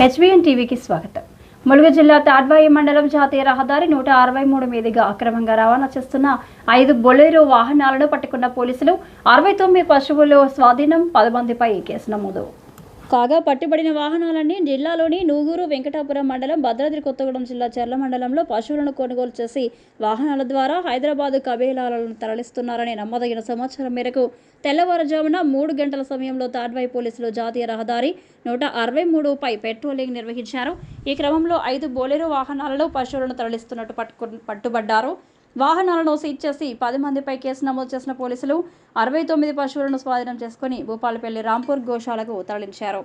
HBN టీవీకి స్వాగతం. ములుగు జిల్లా తాడ్వాయి మండలం జాతీయ రహదారి నూట అరవై మూడు మీదుగా అక్రమంగా రవాణా చేస్తున్న ఐదు బొలేరో వాహనాలను పట్టుకున్న పోలీసులు అరవై తొమ్మిది పశువులు స్వాధీనం పది మందిపై కేసు నమోదు. కాగా పట్టుబడిన వాహనాలన్నీ జిల్లాలోని నూగూరు వెంకటాపురం మండలం భద్రాద్రి కొత్తగూడెం జిల్లా చెర్ల మండలంలో పశువులను కొనుగోలు చేసి వాహనాల ద్వారా హైదరాబాద్ కబేలాలను తరలిస్తున్నారని నమ్మదగిన సమాచారం మేరకు తెల్లవారుజామున మూడు గంటల సమయంలో తాడ్వాయి పోలీసులు జాతీయ రహదారి నూట అరవై మూడుపై పెట్రోలింగ్ నిర్వహించారు. ఈ క్రమంలో ఐదు బోలెరో వాహనాలలో పశువులను తరలిస్తున్నట్టు పట్టుకు పట్టుబడ్డారు. వాహనాలను సీజ్ చేసి పది మందిపై కేసు నమోదు చేసిన పోలీసులు అరవై తొమ్మిది పశువులను స్వాధీనం చేసుకుని భూపాలపల్లి రాంపూర్ గోశాలకు తరలించారు.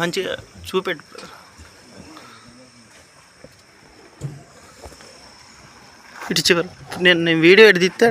మంచిగా చూపెట్టు. ఇటు చివరి నేను నేను వీడియో ఎటు తీస్తే